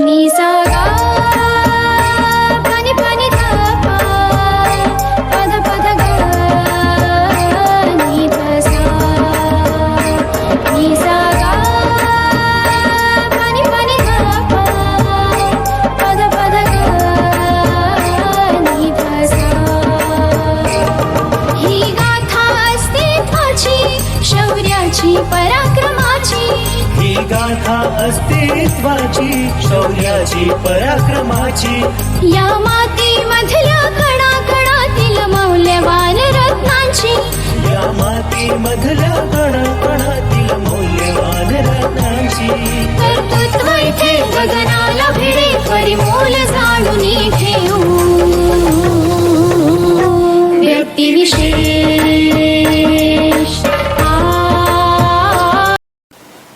नि सा शौर्याची पराक्रमाची. या मातीमधल्या कणा कणातील मौल्यवान रत्नांची. या माती मधल्या कणाकणातील मौल्यवान रत्नांची. कर्तृत्व इथे गगनाला भिडे परिमोल जाणून ठेवू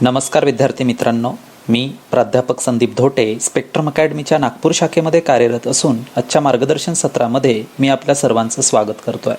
नमस्कार विद्यार्थी मित्रांनो. मी प्राध्यापक संदीप धोटे स्पेक्ट्रम अकॅडमीच्या नागपूर शाखेमध्ये कार्यरत असून आजच्या मार्गदर्शन सत्रामध्ये मी आपल्या सर्वांचं स्वागत करतो आहे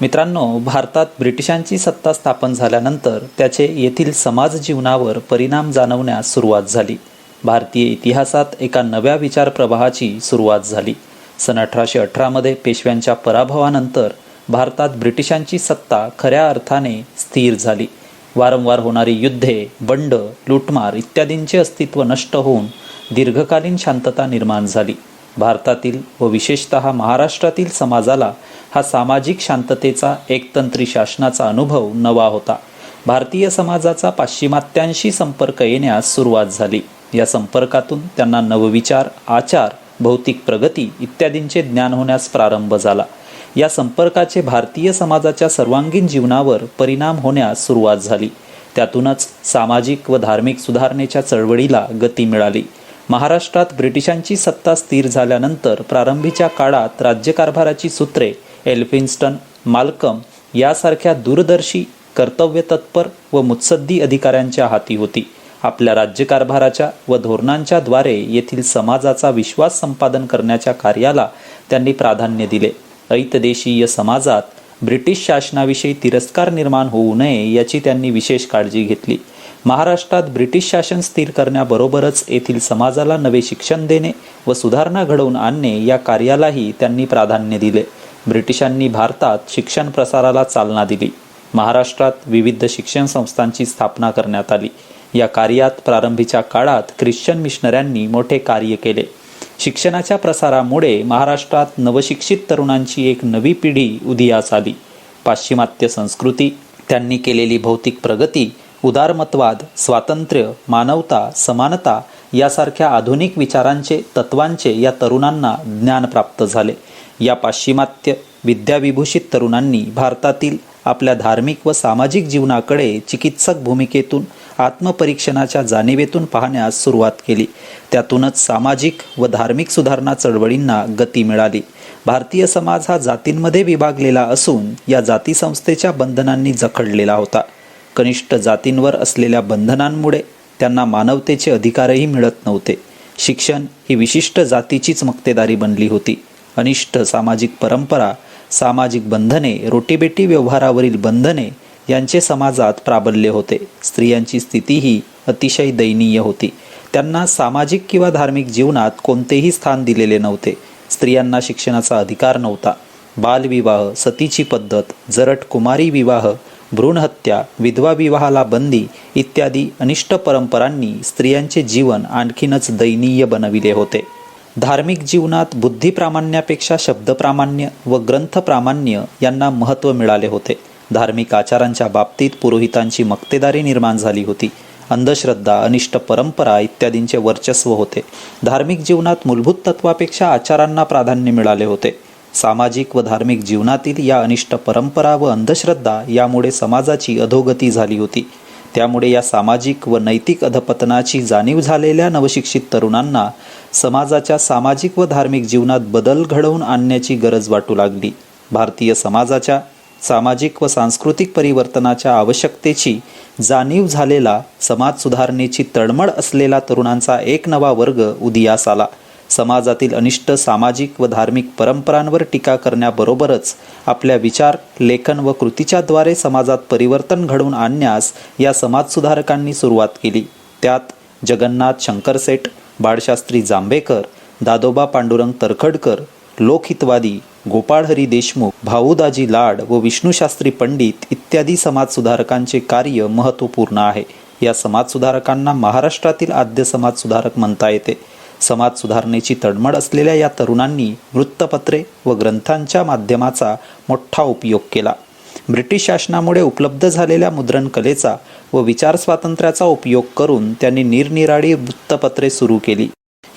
मित्रांनो भारतात ब्रिटिशांची सत्ता स्थापन झाल्यानंतर त्याचे येथील समाज जीवनावर परिणाम जाणवण्यास सुरुवात झाली. भारतीय इतिहासात एका नव्या विचार प्रवाहाची सुरुवात झाली. सन अठराशे अठरामध्ये पेशव्यांच्या पराभवानंतर भारतात ब्रिटिशांची सत्ता खऱ्या अर्थाने स्थिर झाली. वारंवार होणारी युद्धे बंड लूटमार इत्यादींचे अस्तित्व नष्ट होऊन दीर्घकालीन शांतता निर्माण झाली. भारतातील व विशेषतः महाराष्ट्रातील समाजाला हा सामाजिक शांततेचा एकतंत्री शासनाचा अनुभव नवा होता. भारतीय समाजाचा पाश्चिमात्यांशी संपर्क येण्यास सुरुवात झाली. या संपर्कातून त्यांना नवविचार आचार भौतिक प्रगती इत्यादींचे ज्ञान होण्यास प्रारंभ झाला. या संपर्काचे भारतीय समाजाच्या सर्वांगीण जीवनावर परिणाम होण्यास सुरुवात झाली. त्यातूनच सामाजिक व धार्मिक सुधारणेच्या चळवळीला गती मिळाली. महाराष्ट्रात ब्रिटिशांची सत्ता स्थिर झाल्यानंतर प्रारंभीच्या काळात राज्यकारभाराची सूत्रे एल्फिन्स्टन मालकम यासारख्या दूरदर्शी कर्तव्यतत्पर व मुत्सद्दी अधिकाऱ्यांच्या हाती होती. आपल्या राज्यकारभाराच्या व धोरणांच्या द्वारे येथील समाजाचा विश्वास संपादन करण्याच्या कार्याला त्यांनी प्राधान्य दिले. ऐतदेशीय समाजात ब्रिटिश शासनाविषयी तिरस्कार निर्माण होऊ नये याची त्यांनी विशेष काळजी घेतली. महाराष्ट्रात ब्रिटिश शासन स्थिर करण्याबरोबरच येथील समाजाला नवे शिक्षण देणे व सुधारणा घडवून आणणे या कार्यालाही त्यांनी प्राधान्य दिले. ब्रिटिशांनी भारतात शिक्षण प्रसाराला चालना दिली. महाराष्ट्रात विविध शिक्षण संस्थांची स्थापना करण्यात आली. या कार्यात प्रारंभीच्या काळात ख्रिश्चन मिशनऱ्यांनी मोठे कार्य केले. शिक्षणाच्या प्रसारामुळे महाराष्ट्रात नवशिक्षित तरुणांची एक नवी पिढी उदयास आली पाश्चिमात्य संस्कृती त्यांनी केलेली भौतिक प्रगती उदारमतवाद स्वातंत्र्य मानवता समानता यासारख्या आधुनिक विचारांचे तत्वांचे या तरुणांना ज्ञान प्राप्त झाले. या पाश्चिमात्य विद्याविभूषित तरुणांनी भारतातील आपल्या धार्मिक व सामाजिक जीवनाकडे चिकित्सक भूमिकेतून आत्मपरीक्षणाच्या जाणीवेतून पाहण्यास सुरुवात केली. त्यातूनच सामाजिक व धार्मिक सुधारणा चळवळींना गती मिळाली. भारतीय समाज हा जातींमध्ये विभागलेला असून या जातीसंस्थेच्या बंधनांनी जखडलेला होता. कनिष्ठ जातींवर असलेल्या बंधनांमुळे त्यांना मानवतेचे अधिकारही मिळत नव्हते. शिक्षण ही विशिष्ट जातीचीच मक्तेदारी बनली होती. अनिष्ट सामाजिक परंपरा सामाजिक बंधने रोटीबेटी व्यवहारावरील बंधने यांचे समाजात प्राबल्य होते. स्त्रियांची स्थितीही अतिशय दयनीय होती. त्यांना सामाजिक किंवा धार्मिक जीवनात कोणतेही स्थान दिलेले नव्हते. स्त्रियांना शिक्षणाचा अधिकार नव्हता. बालविवाह सतीची पद्धत जरट कुमारी विवाह भ्रूणहत्या विधवा विवाहाला बंदी इत्यादी अनिष्ट परंपरांनी स्त्रियांचे जीवन आणखीनच दयनीय बनविले होते. धार्मिक जीवनात बुद्धिप्रामाण्यापेक्षा शब्दप्रामाण्य व ग्रंथप्रामाण्य यांना महत्त्व मिळाले होते. धार्मिक आचारांच्या बाबतीत पुरोहितांची मक्तेदारी निर्माण झाली होती. अंधश्रद्धा अनिष्ट परंपरा इत्यादींचे वर्चस्व होते. धार्मिक जीवनात मूलभूत तत्वापेक्षा आचारांना प्राधान्य मिळाले होते. सामाजिक व धार्मिक जीवनातील या अनिष्ट परंपरा व अंधश्रद्धा यामुळे समाजाची अधोगती झाली होती. त्यामुळे या सामाजिक व नैतिक अधपतनाची जाणीव झालेल्या नवशिक्षित तरुणांना समाजाच्या सामाजिक व धार्मिक जीवनात बदल घडवून आणण्याची गरज वाटू लागली. भारतीय समाजाच्या सामाजिक व सांस्कृतिक परिवर्तनाच्या आवश्यकतेची जाणीव झालेला समाज सुधारणेची तळमळ असलेला तरुणांचा एक नवा वर्ग उदयास आला. समाजातील अनिष्ट सामाजिक व धार्मिक परंपरांवर टीका करण्याबरोबरच आपल्या विचार लेखन व कृतीच्याद्वारे समाजात परिवर्तन घडवून आणण्यास या समाजसुधारकांनी सुरुवात केली. त्यात जगन्नाथ शंकरसेठ बाळशास्त्री जांभेकर दादोबा पांडुरंग तरखडकर लोकहितवादी गोपाळहरी देशमुख भाऊदाजी लाड व विष्णूशास्त्री पंडित इत्यादी समाजसुधारकांचे कार्य महत्त्वपूर्ण आहे. या समाजसुधारकांना महाराष्ट्रातील आद्य समाजसुधारक म्हणता येते. समाज सुधारणेची तडमड असलेल्या या तरुणांनी वृत्तपत्रे व ग्रंथांच्या माध्यमाचा मोठा उपयोग केला. ब्रिटिश शासनामुळे उपलब्ध झालेल्या मुद्रण कलेचा व विचार स्वातंत्र्याचा उपयोग करून त्यांनी निरनिराळी वृत्तपत्रे सुरू केली.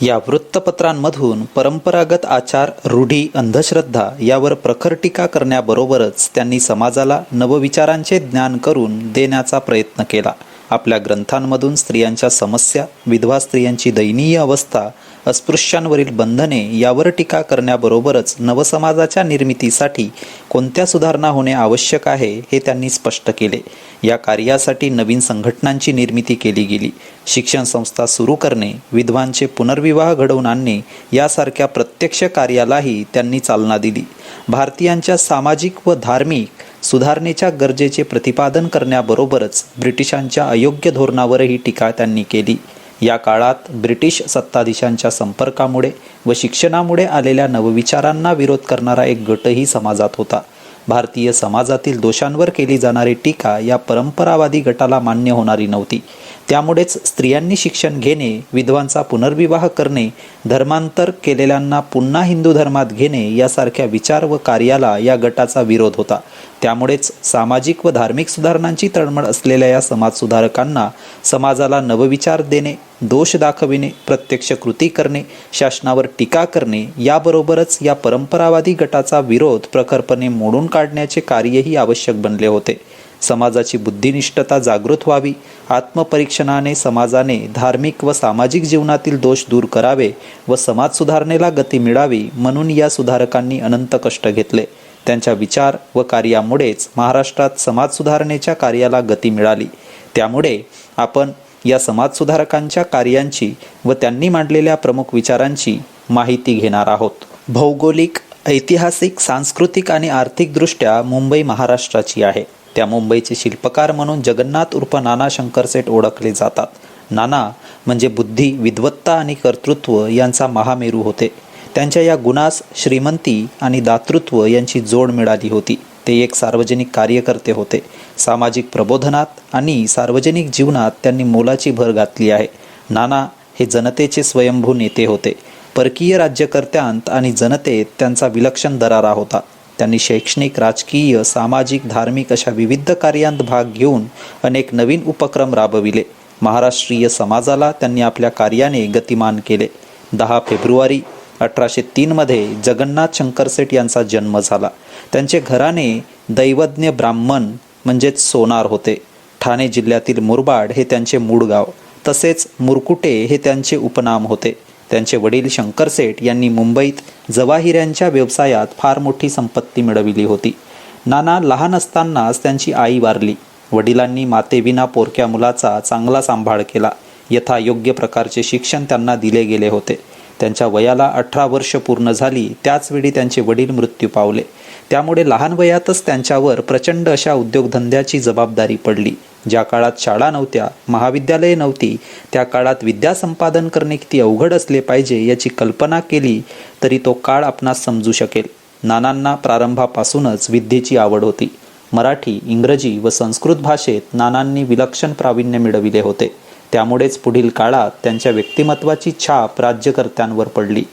या वृत्तपत्रांमधून परंपरागत आचार रूढी अंधश्रद्धा यावर प्रखर टीका करण्याबरोबरच त्यांनी समाजाला नवविचारांचे ज्ञान करून देण्याचा प्रयत्न केला. आपल्या ग्रंथांमधून स्त्रियांच्या समस्या विधवा स्त्रियांची दयनीय अवस्था अस्पृश्यांवरील बंधने यावर टीका करण्याबरोबरच नवसमाजाच्या निर्मितीसाठी कोणत्या सुधारणा होणे आवश्यक आहे हे त्यांनी स्पष्ट केले. या कार्यासाठी नवीन संघटनांची निर्मिती केली गेली. शिक्षण संस्था सुरू करणे विधवांचे पुनर्विवाह घडवून आणणे यासारख्या प्रत्यक्ष कार्यालाही त्यांनी चालना दिली. भारतीयांच्या सामाजिक व धार्मिक सुधारणेच्या गरजेचे प्रतिपादन करण्याबरोबरच ब्रिटिशांच्या अयोग्य धोरणावरही टीका त्यांनी केली. या काळात ब्रिटिश सत्ताधीशांच्या संपर्कामुळे व शिक्षणामुळे आलेल्या नवविचारांना विरोध करणारा एक गटही समाजात होता. भारतीय समाजातील दोषांवर केली जाणारी टीका या परंपरावादी गटाला मान्य होणारी नव्हती. त्यामुळेच स्त्रियांनी शिक्षण घेणे विधवांचा पुनर्विवाह करणे धर्मांतर केलेल्यांना पुन्हा हिंदू धर्मात घेणे यासारख्या विचार व कार्याला या गटाचा विरोध होता. त्यामुळेच सामाजिक व धार्मिक सुधारणांची तळमळ असलेल्या या समाजसुधारकांना समाजाला नवविचार देणे दोष दाखविणे प्रत्यक्ष कृती करणे शासनावर टीका करणे याबरोबरच या परंपरावादी गटाचा विरोध प्रखरपणे मोडून काढण्याचे कार्यही आवश्यक बनले होते. समाजाची बुद्धिनिष्ठता जागृत व्हावी आत्मपरीक्षणाने समाजाने धार्मिक व सामाजिक जीवनातील दोष दूर करावे व समाज सुधारणेला गती मिळावी म्हणून या सुधारकांनी अनंत कष्ट घेतले. त्यांच्या विचार व कार्यामुळेच महाराष्ट्रात समाज सुधारणेच्या कार्याला गती मिळाली. त्यामुळे आपण या समाजसुधारकांच्या कार्यांची व त्यांनी मांडलेल्या प्रमुख विचारांची माहिती घेणार आहोत. भौगोलिक ऐतिहासिक सांस्कृतिक आणि आर्थिकदृष्ट्या मुंबई महाराष्ट्राची आहे. त्या मुंबईचे शिल्पकार म्हणून जगन्नाथ उर्फ नाना शंकरसेठ ओळखले जातात. नाना म्हणजे बुद्धी विद्वत्ता आणि कर्तृत्व यांचा महामेरू होते. त्यांच्या या गुणास श्रीमंती आणि दातृत्व यांची जोड मिळाली होती. ते एक सार्वजनिक कार्यकर्ते होते. सामाजिक प्रबोधनात आणि सार्वजनिक जीवनात त्यांनी मोलाची भर घातली आहे. नाना हे जनतेचे स्वयंभू नेते होते. परकीय राज्यकर्त्यांत आणि जनतेत त्यांचा विलक्षण दरारा होता. त्यांनी शैक्षणिक राजकीय सामाजिक धार्मिक अशा विविध कार्यांत भाग घेऊन अनेक नवीन उपक्रम राबविले. महाराष्ट्रीय समाजाला त्यांनी आपल्या कार्याने गतिमान केले. दहा फेब्रुवारी अठराशे तीनमध्ये जगन्नाथ शंकरसेठ यांचा जन्म झाला. त्यांचे घराणे दैवज्ञ ब्राह्मण म्हणजेच सोनार होते. ठाणे जिल्ह्यातील मुरबाड हे त्यांचे मूळ गाव. तसेच मुरकुटे हे त्यांचे उपनाम होते. त्यांचे वडील शंकर सेठ यांनी मुंबईत जवाहिऱ्यांच्या व्यवसायात फार मोठी संपत्ती मिळविली होती. नाना लहान असतानाच त्यांची आई वारली. वडिलांनी मातेविना पोरक्या मुलाचा चांगला सांभाळ केला. यथा योग्य प्रकारचे शिक्षण त्यांना दिले गेले होते. त्यांच्या वयाला अठरा वर्ष पूर्ण झाली त्याचवेळी त्यांचे वडील मृत्यू पावले. त्यामुळे लहान वयातच त्यांच्यावर प्रचंड अशा उद्योगधंद्याची जबाबदारी पडली. ज्या काळात शाळा नव्हत्या महाविद्यालये नव्हती त्या काळात विद्या संपादन करणे किती अवघड असले पाहिजे याची कल्पना केली तरी तो काळ आपणास समजू शकेल. नानांना प्रारंभापासूनच विद्येची आवड होती. मराठी इंग्रजी व संस्कृत भाषेत नानांनी विलक्षण प्रावीण्य मिळविले होते. त्यामुळेच पुढील काळात त्यांच्या व्यक्तिमत्वाची छाप राज्यकर्त्यांवर पडली.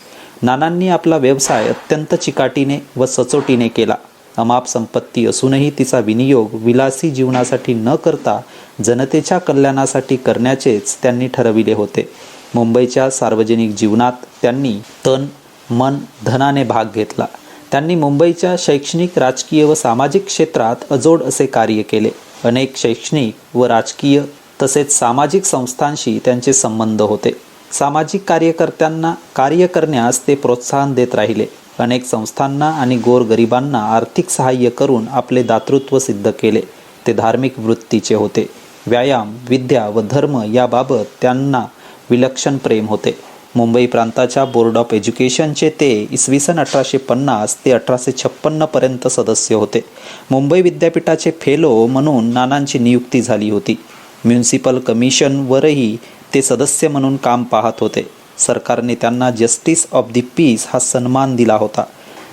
नानांनी आपला व्यवसाय अत्यंत चिकाटीने व सचोटीने केला. अमाप संपत्ती असूनही तिचा विनियोग विलासी जीवनासाठी न करता जनतेच्या कल्याणासाठी करण्याचेच त्यांनी ठरविले होते. मुंबईच्या सार्वजनिक जीवनात त्यांनी तन मन धनाने भाग घेतला. त्यांनी मुंबईच्या शैक्षणिक राजकीय व सामाजिक क्षेत्रात अजोड असे कार्य केले. अनेक शैक्षणिक व राजकीय तसेच सामाजिक संस्थांशी त्यांचे संबंध होते. सामाजिक कार्यकर्त्यांना कार्य करण्यास ते प्रोत्साहन देत राहिले. अनेक संस्थांना आणि गोरगरिबांना आर्थिक सहाय्य करून आपले दातृत्व सिद्ध केले. ते धार्मिक वृत्तीचे होते. व्यायाम विद्या व धर्म याबाबत त्यांना विलक्षण प्रेम होते. मुंबई प्रांताच्या बोर्ड ऑफ एज्युकेशनचे ते इसवी सन अठराशे पन्नास ते अठराशे छप्पन्नपर्यंत सदस्य होते. मुंबई विद्यापीठाचे फेलो म्हणून नानांची नियुक्ती झाली होती. म्युन्सिपल कमिशनवरही ते सदस्य म्हणून काम पाहत होते. सरकारने त्यांना जस्टिस ऑफ दी पीस हा सन्मान दिला होता.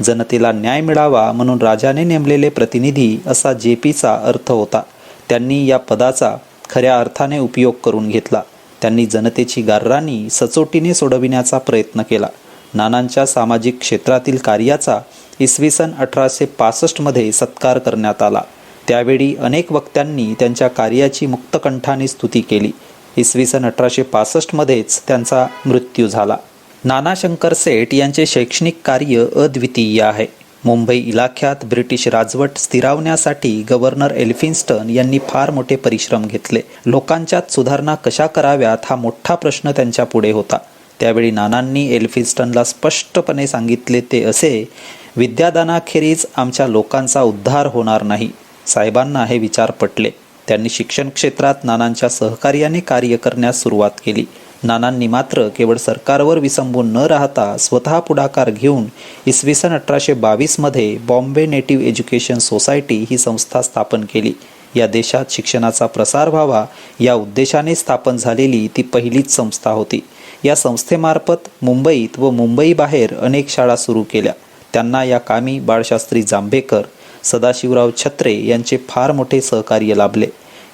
जनतेला न्याय मिळावा म्हणून राजाने नेमलेले प्रतिनिधी असा जे पीचा अर्थ होता. त्यांनी या पदाचा खऱ्या अर्थाने उपयोग करून घेतला. त्यांनी जनतेची गार्राणी सचोटीने सोडविण्याचा प्रयत्न केला. नानांच्या सामाजिक क्षेत्रातील कार्याचा इसवी सन अठराशे पासष्टमध्ये सत्कार करण्यात आला. त्यावेळी अनेक वक्त्यांनी त्यांच्या कार्याची मुक्तकंठाने स्तुती केली. इसवी सन अठराशे पासष्टमध्येच त्यांचा मृत्यू झाला. नाना शंकर सेठ यांचे शैक्षणिक कार्य अद्वितीय आहे. मुंबई इलाख्यात ब्रिटिश राजवट स्थिरावण्यासाठी गव्हर्नर एल्फिन्स्टन यांनी फार मोठे परिश्रम घेतले. लोकांच्यात सुधारणा कशा कराव्यात हा मोठा प्रश्न त्यांच्या पुढे होता. त्यावेळी नानांनी एल्फिन्स्टनला स्पष्टपणे सांगितले ते असे विद्यादानाखेरीज आमच्या लोकांचा उद्धार होणार नाही. साहेबांना हे विचार पटले. त्यांनी शिक्षण क्षेत्रात नानांच्या सहकार्याने कार्य करण्यास सुरुवात केली. नानांनी मात्र केवळ सरकारवर विसंबून न राहता स्वतः पुढाकार घेऊन इसवी सन अठराशे बावीसमध्ये बॉम्बे नेटिव्ह एज्युकेशन सोसायटी ही संस्था स्थापन केली. या देशात शिक्षणाचा प्रसार व्हावा या उद्देशाने स्थापन झालेली ती पहिलीच संस्था होती. या संस्थेमार्फत मुंबईत व मुंबईबाहेर अनेक शाळा सुरू केल्या. त्यांना या कामी बाळशास्त्री जांभेकर सदाशिवराव छत्रे यांचे फार मोठे सहकार्य लाभले.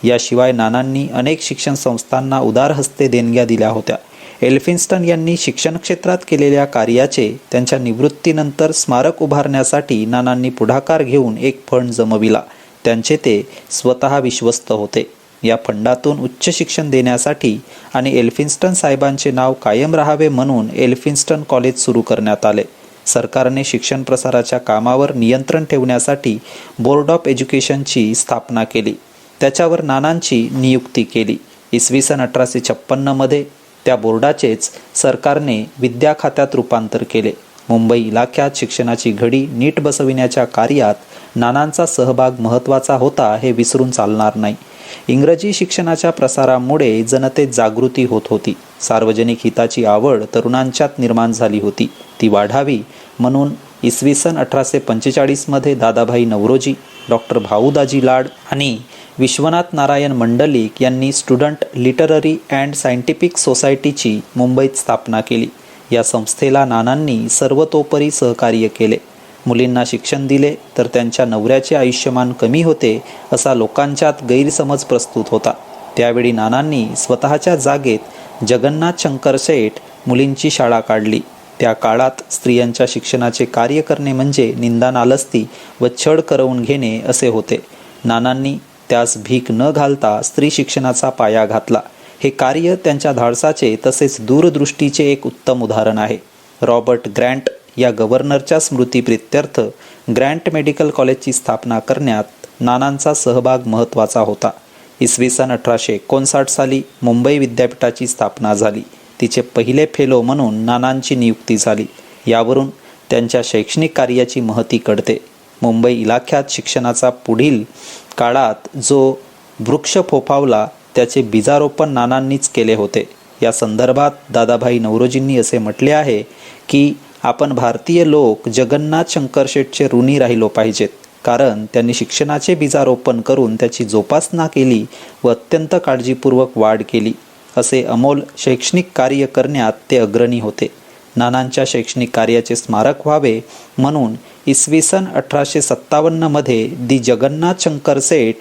याशिवाय नानांनी अनेक शिक्षण संस्थांना उदार हस्ते देणग्या दिल्या होत्या. एल्फिन्स्टन यांनी शिक्षण क्षेत्रात केलेल्या कार्याचे त्यांच्या निवृत्तीनंतर स्मारक उभारण्यासाठी नानांनी पुढाकार घेऊन एक फंड जमविला. त्यांचे ते स्वतः विश्वस्त होते. या फंडातून उच्च शिक्षण देण्यासाठी आणि एल्फिन्स्टन साहेबांचे नाव कायम राहावे म्हणून एल्फिन्स्टन कॉलेज सुरू करण्यात आले. सरकारने शिक्षण प्रसाराच्या कामावर नियंत्रण ठेवण्यासाठी बोर्ड ऑफ एज्युकेशनची स्थापना केली. त्याच्यावर नानांची नियुक्ती केली. इसवी सन अठराशे छप्पन्नमध्ये त्या बोर्डाचेच सरकारने विद्या खात्यात रूपांतर केले. मुंबई इलाक्यात शिक्षणाची घडी नीट बसविण्याच्या कार्यात नानांचा सहभाग महत्त्वाचा होता हे विसरून चालणार नाही. इंग्रजी शिक्षणाच्या प्रसारामुळे जनतेत जागृती होत होती. सार्वजनिक हिताची आवड तरुणांच्यात निर्माण झाली होती. ती वाढावी म्हणून इसवी सन अठराशे पंचेचाळीसमध्ये दादाभाई नवरोजी डॉक्टर भाऊदाजी लाड आणि विश्वनाथ नारायण मंडलिक यांनी स्टुडंट लिटररी अँड सायंटिफिक सोसायटीची मुंबईत स्थापना केली. या संस्थेला नानांनी सर्वतोपरी सहकार्य केले. मुलींना शिक्षण दिले तर त्यांच्या नवऱ्याचे आयुष्यमान कमी होते असा लोकांच्यात गैरसमज प्रस्तुत होता. त्यावेळी नानांनी स्वतःच्या जागेत जगन्नाथ शंकर शेठ मुलींची शाळा काढली. त्या काळात स्त्रियांच्या शिक्षणाचे कार्य करणे म्हणजे निंदा नालस्ती व छळ करवून घेणे असे होते. नानांनी त्यास भीक न घालता स्त्री शिक्षणाचा पाया घातला. हे कार्य त्यांच्या धाडसाचे तसेच दूरदृष्टीचे एक उत्तम उदाहरण आहे. रॉबर्ट ग्रँट या गव्हर्नरच्या स्मृतीप्रित्यर्थ ग्रँट मेडिकल कॉलेजची स्थापना करण्यात नानांचा सहभाग महत्त्वाचा होता. इसवी सन अठराशे एकोणसाठ साली मुंबई विद्यापीठाची स्थापना झाली. तिचे पहिले फेलो म्हणून नानांची नियुक्ती झाली. यावरून त्यांच्या शैक्षणिक कार्याची महती कळते. मुंबई इलाख्यात शिक्षणाचा पुढील काळात जो वृक्ष फोफावला त्याचे बीजारोपण नानांनीच केले होते. या संदर्भात दादाभाई नवरोजींनी असे म्हटले आहे की आपण भारतीय लोक जगन्नाथ शंकर शेठचे ऋणी राहिलो पाहिजेत. कारण त्यांनी शिक्षणाचे बीजारोपण करून त्याची जोपासना केली व अत्यंत काळजीपूर्वक वाढ केली. असे अमोल शैक्षणिक कार्य करण्यात ते अग्रणी होते. नानांच्या शैक्षणिक कार्याचे स्मारक व्हावे म्हणून इसवी सन अठराशे सत्तावन्नमध्ये the Jagannath Shankar Sheth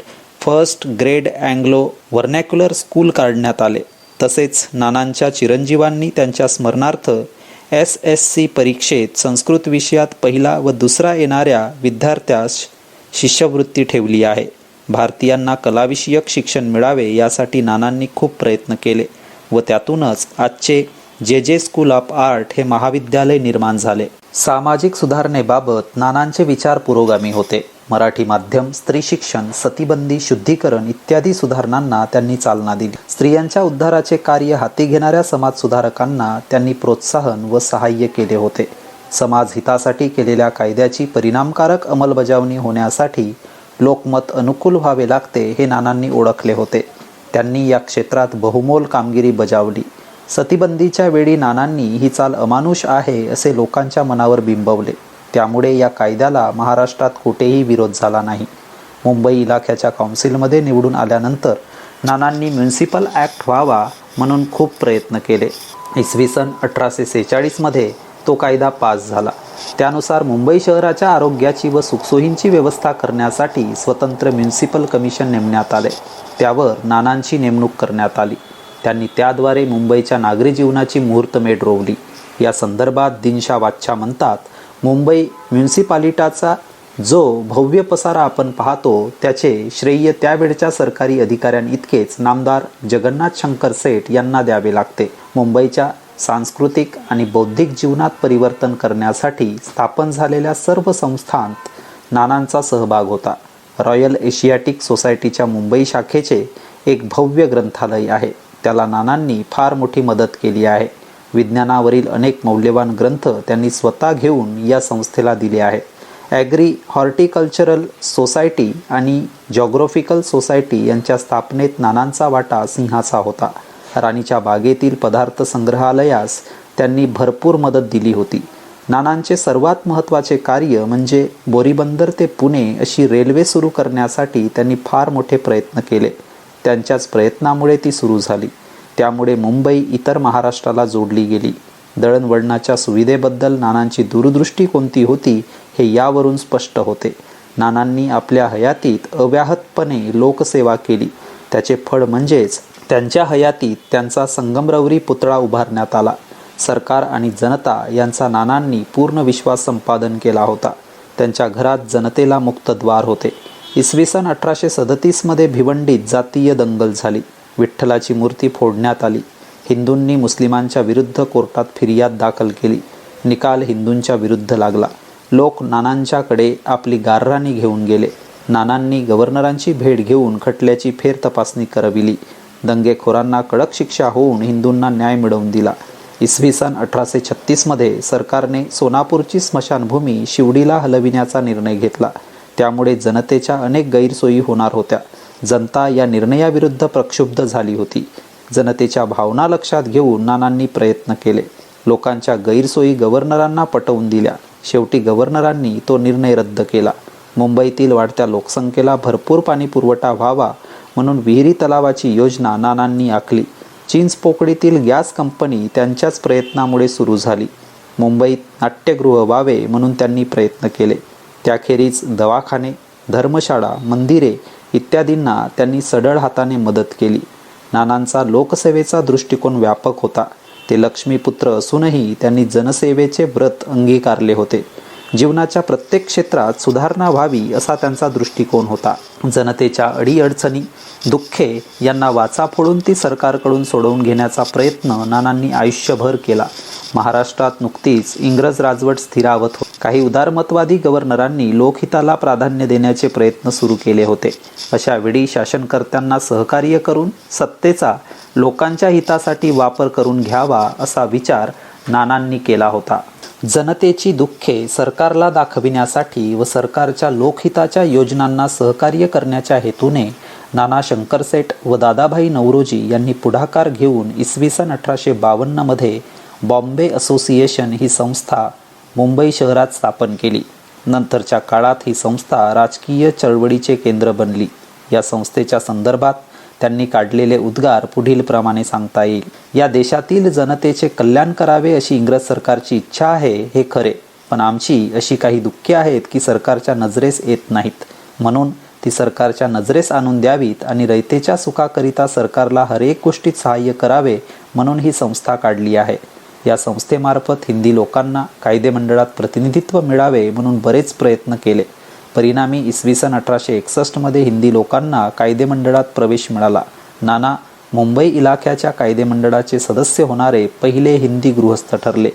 first grade Anglo vernacular school काढण्यात आले. तसेच नानांच्या चिरंजीवांनी त्यांच्या स्मरणार्थ एस एस सी परीक्षेत संस्कृत विषयात पहिला व दुसरा येणाऱ्या विद्यार्थ्यास शिष्यवृत्ती ठेवली आहे. भारतीयांना कलाविषयक शिक्षण मिळावे यासाठी नानांनी खूप प्रयत्न केले व त्यातूनच आजचे जे जे स्कूल ऑफ आर्ट हे महाविद्यालय निर्माण झाले. सामाजिक सुधारणेबाबत नानांचे विचार पुरोगामी होते. मराठी माध्यम स्त्री शिक्षण सतीबंदी शुद्धीकरण इत्यादी सुधारणांना त्यांनी चालना दिली. स्त्रियांच्या उद्धाराचे कार्य हाती घेणाऱ्या समाज सुधारकांना त्यांनी प्रोत्साहन व सहाय्य केले होते. समाज हितासाठी केलेल्या कायद्याची परिणामकारक अंमलबजावणी होण्यासाठी लोकमत अनुकूल व्हावे लागते हे नानांनी ओळखले होते. त्यांनी या क्षेत्रात बहुमोल कामगिरी बजावली. सतीबंदीच्या वेळी नानांनी ही चाल अमानुष आहे असे लोकांच्या मनावर बिंबवले. त्यामुळे या कायद्याला महाराष्ट्रात कुठेही विरोध झाला नाही. मुंबई इलाख्याच्या काउन्सिलमध्ये निवडून आल्यानंतर नानांनी म्युन्सिपल ॲक्ट व्हावा म्हणून खूप प्रयत्न केले. इसवी सन अठराशे सेहेचाळीसमध्ये तो कायदा पास झाला. त्यानुसार मुंबई शहराच्या आरोग्याची व सुखसोयींची व्यवस्था करण्यासाठी स्वतंत्र म्युन्सिपल कमिशन नेमण्यात आले. त्यावर नानांची नेमणूक करण्यात आली. त्यांनी त्याद्वारे मुंबईच्या नागरी जीवनाची मुहूर्तमेढ रोवली. या संदर्भात दिनशा वाच्छा म्हणतात मुंबई म्युन्सिपालिटाचा जो भव्य पसारा आपण पाहतो त्याचे श्रेय त्यावेळच्या सरकारी अधिकाऱ्यांइतकेच नामदार जगन्नाथ शंकर सेठ यांना द्यावे लागते. मुंबईच्या सांस्कृतिक आणि बौद्धिक जीवनात परिवर्तन करण्यासाठी स्थापन झालेल्या सर्व संस्थांत नानांचा सहभाग होता. रॉयल एशियाटिक सोसायटीच्या मुंबई शाखेचे एक भव्य ग्रंथालय आहे. त्याला नानांनी फार मोठी मदत केली आहे. विज्ञानावरील अनेक मौल्यवान ग्रंथ त्यांनी स्वतः घेऊन या संस्थेला दिले आहेत. ॲग्री हॉर्टिकल्चरल सोसायटी आणि जॉग्रॉफिकल सोसायटी यांच्या स्थापनेत नानांचा वाटा सिंहाचा होता. राणीच्या बागेतील पदार्थ संग्रहालयास त्यांनी भरपूर मदत दिली होती. नानांचे सर्वात महत्त्वाचे कार्य म्हणजे बोरीबंदर ते पुणे अशी रेल्वे सुरू करण्यासाठी त्यांनी फार मोठे प्रयत्न केले. त्यांच्याच प्रयत्नामुळे ती सुरू झाली. त्यामुळे मुंबई इतर महाराष्ट्राला जोडली गेली. दळणवळणाच्या सुविधेबद्दल नानांची दूरदृष्टी कोणती होती हे यावरून स्पष्ट होते. नानांनी आपल्या हयातीत अव्याहतपणे लोकसेवा केली. त्याचे फळ म्हणजेच त्यांच्या हयातीत त्यांचा संगमरवरी पुतळा उभारण्यात आला. सरकार आणि जनता यांचा नानांनी पूर्ण विश्वास संपादन केला होता. त्यांच्या घरात जनतेला मुक्त द्वार होते. इसवी सन अठराशे सदतीसमध्ये भिवंडीत जातीय दंगल झाली. विठ्ठलाची मूर्ती फोडण्यात आली. हिंदूंनी मुस्लिमांच्या विरुद्ध कोर्टात फिर्याद दाखल केली. निकाल हिंदूंच्या विरुद्ध लागला. लोक नानांच्याकडे आपली गारराणी घेऊन गेले. नानांनी गव्हर्नरांची भेट घेऊन खटल्याची फेर तपासणी करविली. दंगेखोरांना कडक शिक्षा होऊन हिंदूंना न्याय मिळवून दिला. इसवी सन अठराशे छत्तीसमध्ये सरकारने सोनापूरची स्मशानभूमी शिवडीला हलविण्याचा निर्णय घेतला. त्यामुळे जनतेच्या अनेक गैरसोयी होणार होत्या. जनता या निर्णयाविरुद्ध प्रक्षुब्ध झाली होती. जनतेच्या भावना लक्षात घेऊन नानांनी प्रयत्न केले. लोकांच्या गैरसोयी गव्हर्नरांना पटवून दिल्या. शेवटी गव्हर्नरांनी तो निर्णय रद्द केला. मुंबईतील वाढत्या लोकसंख्येला भरपूर पाणी पुरवठा व्हावा म्हणून विहिरी तलावाची योजना नानांनी आखली. चिंचपोकळीतील गॅस कंपनी त्यांच्याच प्रयत्नामुळे सुरू झाली. मुंबईत नाट्यगृह व्हावे म्हणून त्यांनी प्रयत्न केले. त्याखेरीज दवाखाने धर्मशाळा मंदिरे इत्यादींना त्यांनी सढळ हाताने मदत केली. नानांचा लोकसेवेचा दृष्टिकोन व्यापक होता. ते लक्ष्मीपुत्र असूनही त्यांनी जनसेवेचे व्रत अंगीकारले होते. जीवनाच्या प्रत्येक क्षेत्रात सुधारणा व्हावी असा त्यांचा दृष्टिकोन होता. जनतेच्या अडीअडचणी दुःखे यांना वाचा फोडून ती सरकारकडून सोडवून घेण्याचा प्रयत्न नानांनी आयुष्यभर केला. महाराष्ट्रात नुकतीच इंग्रज राजवट स्थिरावत होती. काही उदारमतवादी गव्हर्नरांनी लोकहिताला प्राधान्य देण्याचे प्रयत्न सुरू केले होते. अशा वेळी शासनकर्त्यांना सहकार्य करून सत्तेचा लोकांच्या हितासाठी वापर करून घ्यावा असा विचार नानांनी केला होता. जनतेची दुःखे सरकारला दाखविण्यासाठी व सरकारच्या लोकहिताच्या योजनांना सहकार्य करण्याच्या हेतूने नाना शंकरसेठ व दादाभाई नवरोजी यांनी पुढाकार घेऊन इसवी सन अठराशे बावन्नमध्ये बॉम्बे असोसिएशन ही संस्था मुंबई शहरात स्थापन केली. नंतरच्या काळात ही संस्था राजकीय चळवळीचे केंद्र बनली. या संस्थेच्या संदर्भात त्यांनी काढलेले उद्गार पुढील प्रमाणे सांगता येईल. या देशातील जनतेचे कल्याण करावे अशी इंग्रज सरकारची इच्छा आहे हे खरे. पण आमची अशी काही दुःखे आहेत की सरकारच्या नजरेस येत नाहीत. म्हणून ती सरकारच्या नजरेस आणून द्यावीत आणि रयतेच्या सुखाकरिता सरकारला हरेक गोष्टीत सहाय्य करावे म्हणून ही संस्था काढली आहे. या संस्थेमार्फत हिंदी लोकांना कायदेमंडळात प्रतिनिधित्व मिळावे म्हणून बरेच प्रयत्न केले. परिणामी इसवी सन अठराशे एकसष्टमध्ये हिंदी लोकांना कायदेमंडळात प्रवेश मिळाला. नाना मुंबई इलाख्याच्या कायदेमंडळाचे सदस्य होणारे पहिले हिंदी गृहस्थ ठरले.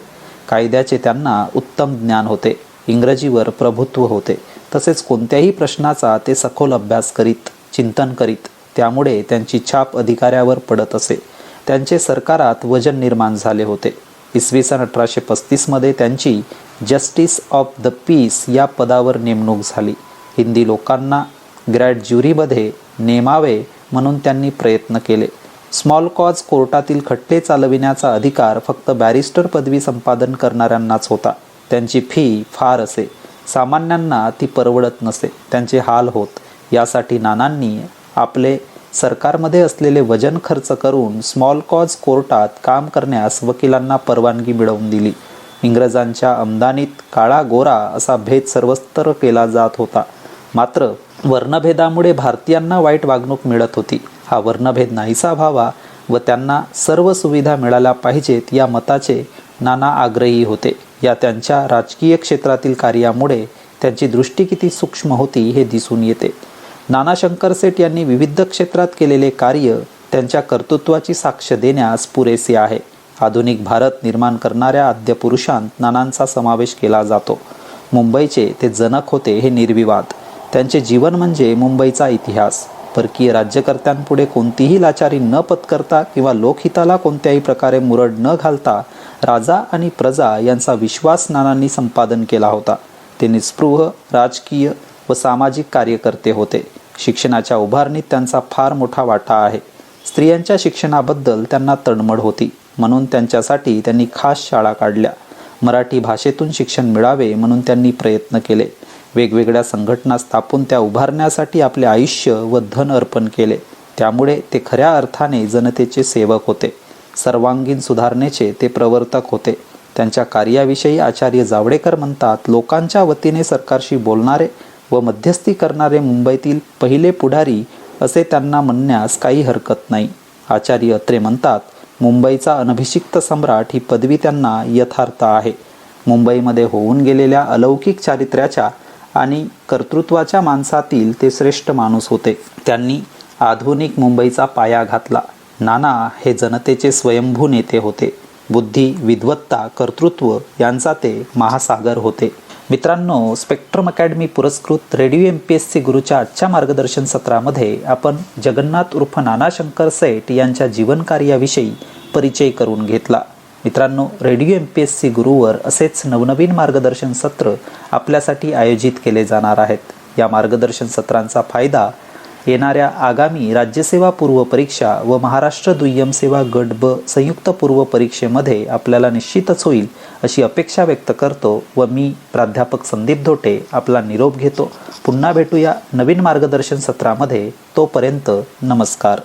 कायद्याचे त्यांना उत्तम ज्ञान होते. इंग्रजीवर प्रभुत्व होते. तसेच कोणत्याही प्रश्नाचा ते सखोल अभ्यास करीत चिंतन करीत त्यामुळे त्यांची छाप अधिकाऱ्यावर पडत असे. त्यांचे सरकारात वजन निर्माण झाले होते. इसवी सन अठराशे पस्तीसमध्ये त्यांची जस्टिस ऑफ द पीस या पदावर नेमणूक झाली. हिंदी लोकांना ग्रॅड ज्युरीमध्ये नेमावे म्हणून त्यांनी प्रयत्न केले. स्मॉल कॉज कोर्टातील खटले चालविण्याचा अधिकार फक्त बॅरिस्टर पदवी संपादन करणाऱ्यांनाच होता. त्यांची फी फार असे. सामान्यांना ती परवडत नसे. त्यांचे हाल होत. यासाठी नानांनी आपले सरकारमध्ये असलेले वजन खर्च करून स्मॉल कॉज कोर्टात काम करण्यास वकिलांना परवानगी मिळवून दिली. इंग्रजांच्या आमदानीत काळा गोरा असा भेद सर्वस्तर केला जात होता. मात्र वर्णभेदामुळे भारतीयांना वाईट वागणूक मिळत होती. हा वर्णभेद नाहीसा व्हावा व त्यांना सर्व सुविधा मिळाल्या पाहिजेत या मताचे नाना आग्रही होते. या त्यांच्या राजकीय क्षेत्रातील कार्यामुळे त्यांची दृष्टी किती सूक्ष्म होती हे दिसून येते. नाना शंकरसेठ यांनी विविध क्षेत्रात केलेले कार्य त्यांच्या कर्तृत्वाची साक्ष देण्यास पुरेसे आहे. आधुनिक भारत निर्माण करणाऱ्या आद्य पुरुषांत नानांचा समावेश केला जातो. मुंबईचे ते जनक होते हे निर्विवाद. त्यांचे जीवन म्हणजे मुंबईचा इतिहास. परकीय राज्यकर्त्यांपुढे कोणतीही लाचारी न पत्करता किंवा लोकहिताला कोणत्याही प्रकारे मुरड न घालता राजा आणि प्रजा यांचा विश्वास नानांनी संपादन केला होता. ते निस्पृह राजकीय व सामाजिक कार्यकर्ते होते. शिक्षणाच्या उभारणीत त्यांचा फार मोठा वाटा आहे. स्त्रियांच्या शिक्षणाबद्दल त्यांना तळमळ होती. म्हणून त्यांच्यासाठी त्यांनी खास शाळा काढल्या. मराठी भाषेतून शिक्षण मिळावे म्हणून त्यांनी प्रयत्न केले. वेगवेगळ्या संघटना स्थापून त्या उभारण्यासाठी आपले आयुष्य व धन अर्पण केले. त्यामुळे ते खऱ्या अर्थाने जनतेचे सेवक होते. सर्वांगीण सुधारणेचे ते प्रवर्तक होते. त्यांच्या कार्याविषयी आचार्य जावडेकर म्हणतात लोकांच्या वतीने सरकारशी बोलणारे व मध्यस्थी करणारे मुंबईतील पहिले पुढारी असे त्यांना म्हणण्यास काही हरकत नाही. आचार्य अत्रे म्हणतात मुंबईचा अनभिषिक्त सम्राट ही पदवी त्यांना यथार्थ आहे. मुंबईमध्ये होऊन गेलेल्या अलौकिक चारित्र्याच्या आणि कर्तृत्वाच्या माणसातील ते श्रेष्ठ माणूस होते. त्यांनी आधुनिक मुंबईचा पाया घातला. नाना हे जनतेचे स्वयंभू नेते होते. बुद्धी विद्वत्ता कर्तृत्व यांचा ते महासागर होते. मित्रांनो स्पेक्ट्रम अकॅडमी पुरस्कृत radio M P S C गुरुच्या आजच्या मार्गदर्शन सत्रामध्ये आपण जगन्नाथ उर्फ नानाशंकर सेठ यांच्या जीवनकार्याविषयी परिचय करून घेतला. मित्रांनो radio M P S C गुरुवर असेच नवनवीन मार्गदर्शन सत्र आपल्यासाठी आयोजित केले जाणार आहेत. या मार्गदर्शन सत्रांचा फायदा येणाऱ्या आगामी राज्यसेवा पूर्व परीक्षा व महाराष्ट्र दुय्यम सेवा गट ब संयुक्त पूर्व परीक्षेमध्ये आपल्याला निश्चितच होईल अशी अपेक्षा व्यक्त करतो व मी प्राध्यापक संदीप धोटे आपला निरोप घेतो. पुन्हा भेटूया नवीन मार्गदर्शन सत्रामध्ये. तोपर्यंत नमस्कार.